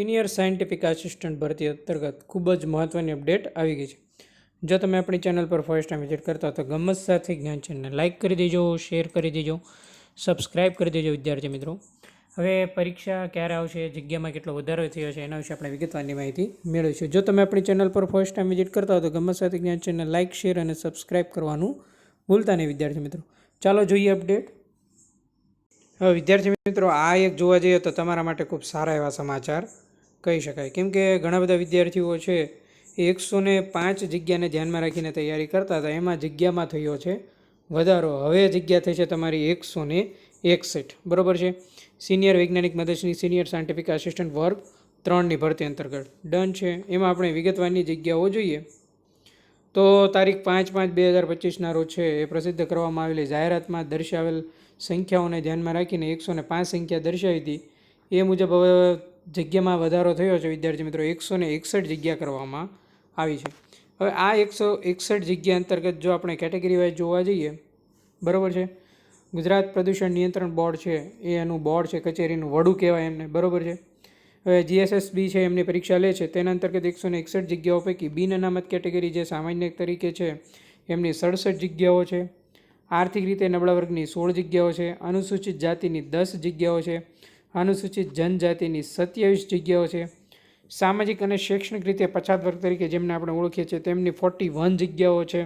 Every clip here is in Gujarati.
સિનિયર સાયન્ટિફિક આસિસ્ટન્ટ ભરતી અંતર્ગત ખૂબ જ મહત્ત્વની અપડેટ આવી ગઈ છે. જો તમે આપણી ચેનલ પર ફર્સ્ટ ટાઈમ વિઝિટ કરતા હો તો ગમત સાથે જ્ઞાન ચેનલને લાઇક કરી દેજો શેર કરી દેજો સબસ્ક્રાઇબ કરી દેજો વિદ્યાર્થી મિત્રો. હવે પરીક્ષા ક્યારે આવશે, જગ્યામાં કેટલો વધારો થયો છે એના વિશે આપણે વિગતવારની માહિતી મેળવીશું. જો તમે આપણી ચેનલ પર ફર્સ્ટ ટાઈમ વિઝિટ કરતા હો તો ગમત સાથે જ્ઞાન ચેનલને લાઇક શેર અને સબસ્ક્રાઇબ કરવાનું ભૂલતા નહીં વિદ્યાર્થી મિત્રો. ચાલો જોઈએ અપડેટ હવે વિદ્યાર્થી મિત્રો, આ એક જોવા જઈએ તો તમારા માટે ખૂબ સારા એવા સમાચાર. કહી શકાય. કેમ કે ઘણા બધા વિદ્યાર્થીઓ છે એ એકસો ને પાંચ જગ્યાને ધ્યાનમાં રાખીને તૈયારી કરતા હતા. એમાં જગ્યામાં થયો છે વધારો. હવે જગ્યા થઈ છે તમારી એકસો ને એકસઠ. બરાબર છે? સિનિયર વૈજ્ઞાનિક મદદની સિનિયર સાયન્ટિફિક આસિસ્ટન્ટ વર્ગ ત્રણની ભરતી અંતર્ગત. ડન છે. એમાં આપણે વિગતવારની જગ્યાઓ જોઈએ. તો તારીખ પાંચ પાંચ બે હજાર પચીસના રોજ છે એ પ્રસિદ્ધ કરવામાં આવેલી જાહેરાતમાં દર્શાવેલ સંખ્યાઓને ધ્યાનમાં રાખીને એકસો ને પાંચ સંખ્યા દર્શાવી હતી. એ મુજબ હવે જગ્યામાં વધારો થયો છે, વિદ્યાર્થી મિત્રો, એકસો ને એકસઠ જગ્યા કરવામાં આવી છે. હવે આ એકસો એકસઠ જગ્યા અંતર્ગત જો આપણે કેટેગરી વાઇઝ જોવા જઈએ, બરાબર છે? ગુજરાત પ્રદૂષણ નિયંત્રણ બોર્ડ છે, એ એનું બોર્ડ છે, કચેરીનું વડું કહેવાય એમને, બરાબર છે? હવે જીએસએસબી છે, એમની પરીક્ષા લે છે, તેના અંતર્ગત એકસો ને એકસઠ જગ્યાઓ પૈકી બિન અનામત કેટેગરી જે સામાન્ય તરીકે છે, એમની સડસઠ જગ્યાઓ છે. આર્થિક રીતે નબળા વર્ગની સોળ જગ્યાઓ છે, અનુસૂચિત જાતિની દસ જગ્યાઓ છે અનુસૂચિત જનજાતિની સત્યાવીસ જગ્યાઓ છે. સામાજિક અને શૈક્ષણિક રીતે પછાત વર્ગ તરીકે જેમને આપણે ઓળખીએ છીએ, તેમની ફોર્ટી વન જગ્યાઓ છે.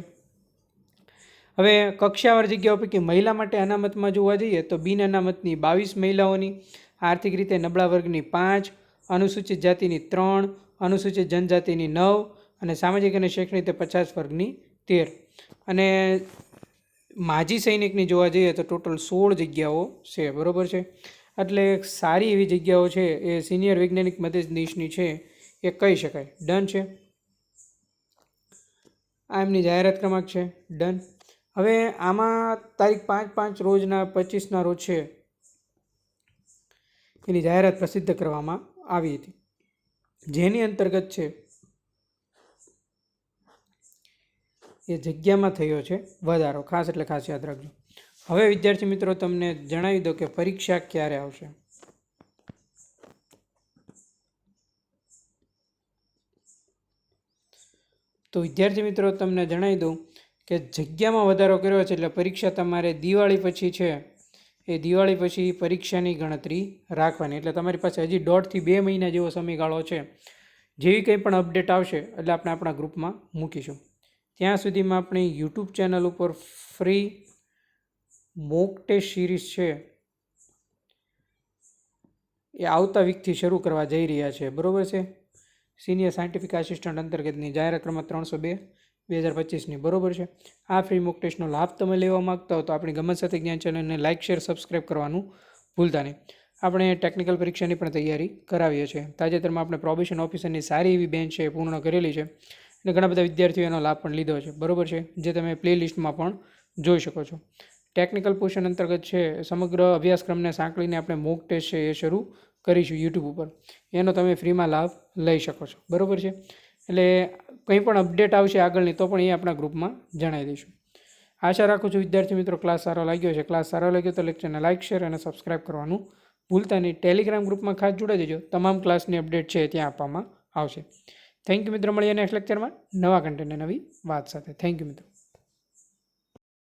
હવે કક્ષાવાર જગ્યાઓ પૈકી મહિલા માટે અનામતમાં જોવા જઈએ તો બિન અનામતની બાવીસ મહિલાઓની, આર્થિક રીતે નબળા વર્ગની પાંચ, અનુસૂચિત જાતિની ત્રણ, અનુસૂચિત જનજાતિની નવ અને સામાજિક અને શૈક્ષણિક રીતે પચાસ વર્ગની તેર. અને માજી સૈનિકની જોવા જઈએ તો ટોટલ સોળ જગ્યાઓ છે, બરાબર છે? એટલે સારી એવી જગ્યાઓ છે એ સિનિયર વૈજ્ઞાનિક મદદનીશની છે એ કહી શકાય. ડન છે? આ એમની જાહેરાત ક્રમાંક છે. ડન. હવે આમાં તારીખ પાંચ પાંચ રોજના પચીસના રોજ છે. એની જાહેરાત પ્રસિદ્ધ કરવામાં આવી હતી. જેની અંતર્ગત છે, એ જગ્યામાં થયો છે. વધારો. ખાસ એટલે ખાસ યાદ રાખજો. હવે વિદ્યાર્થી મિત્રો, તમને જણાવી દો કે પરીક્ષા ક્યારે આવશે? તો વિદ્યાર્થી મિત્રો, તમને જણાવી દઉં કે જગ્યામાં વધારો કર્યો છે એટલે પરીક્ષા તમારે દિવાળી પછી છે. એ દિવાળી પછી પરીક્ષાની ગણતરી રાખવાની. એટલે તમારી પાસે હજી દોઢથી બે મહિના જેવો સમયગાળો છે. જેવી કંઈ પણ અપડેટ આવશે, એટલે આપણે આપણા ગ્રુપમાં મૂકીશું. ત્યાં સુધીમાં આપણી યુટ્યુબ ચેનલ ઉપર ફ્રી મોક ટેસ્ટ સિરીઝ છે. એ આવતા વીકથી શરૂ કરવા જઈ રહ્યા છે. બરાબર છે? સિનિયર સાયન્ટિફિક આસિસ્ટન્ટ અંતર્ગતની જાહેરાત ક્રમાંક ત્રણસો બે બે હજાર પચીસની. બરોબર છે? આ ફ્રી મોક ટેસ્ટનો લાભ તમે લેવા માગતા હો તો આપણી ગમત સાથે જ્ઞાન ચેનલને લાઇક, શેર, સબસ્ક્રાઇબ કરવાનું ભૂલતા નહીં. આપણે ટેકનિકલ પરીક્ષાની પણ તૈયારી કરાવીએ છીએ. તાજેતરમાં આપણે પ્રોબેશન ઓફિસરની સારી એવી બેન્ચ છે પૂર્ણ કરેલી છે અને ઘણા બધા વિદ્યાર્થીઓ એનો લાભ પણ લીધો છે. બરોબર છે? જે તમે પ્લે લિસ્ટમાં પણ જોઈ શકો છો. ટેકનિકલ પોર્શન અંતર્ગત છે, સમગ્ર અભ્યાસક્રમને સાંકળીને આપણે મોક ટેસ્ટ છે એ શરૂ કરીશું યુટ્યુબ ઉપર. એનો તમે ફ્રીમાં લાભ લઈ શકો છો. બરાબર છે? એટલે કંઈ પણ અપડેટ આવશે આગળની, તો પણ એ આપણા ગ્રુપમાં જણાવી દઈશું. આશા રાખું છું વિદ્યાર્થી મિત્રો ક્લાસ સારો લાગ્યો છે ક્લાસ સારો લાગ્યો તો લેક્ચરને લાઇક શેર અને સબસ્ક્રાઇબ કરવાનું ભૂલતા નહીં. ટેલિગ્રામ ગ્રુપમાં ખાસ જોડાઈ દેજો. તમામ ક્લાસની અપડેટ છે ત્યાં આપવામાં આવશે. થેન્ક યુ મિત્રો. મળીએ નેક્સ્ટ લેક્ચરમાં નવા કન્ટેન્ટ નવી વાત સાથે. થેન્ક યુ મિત્રો.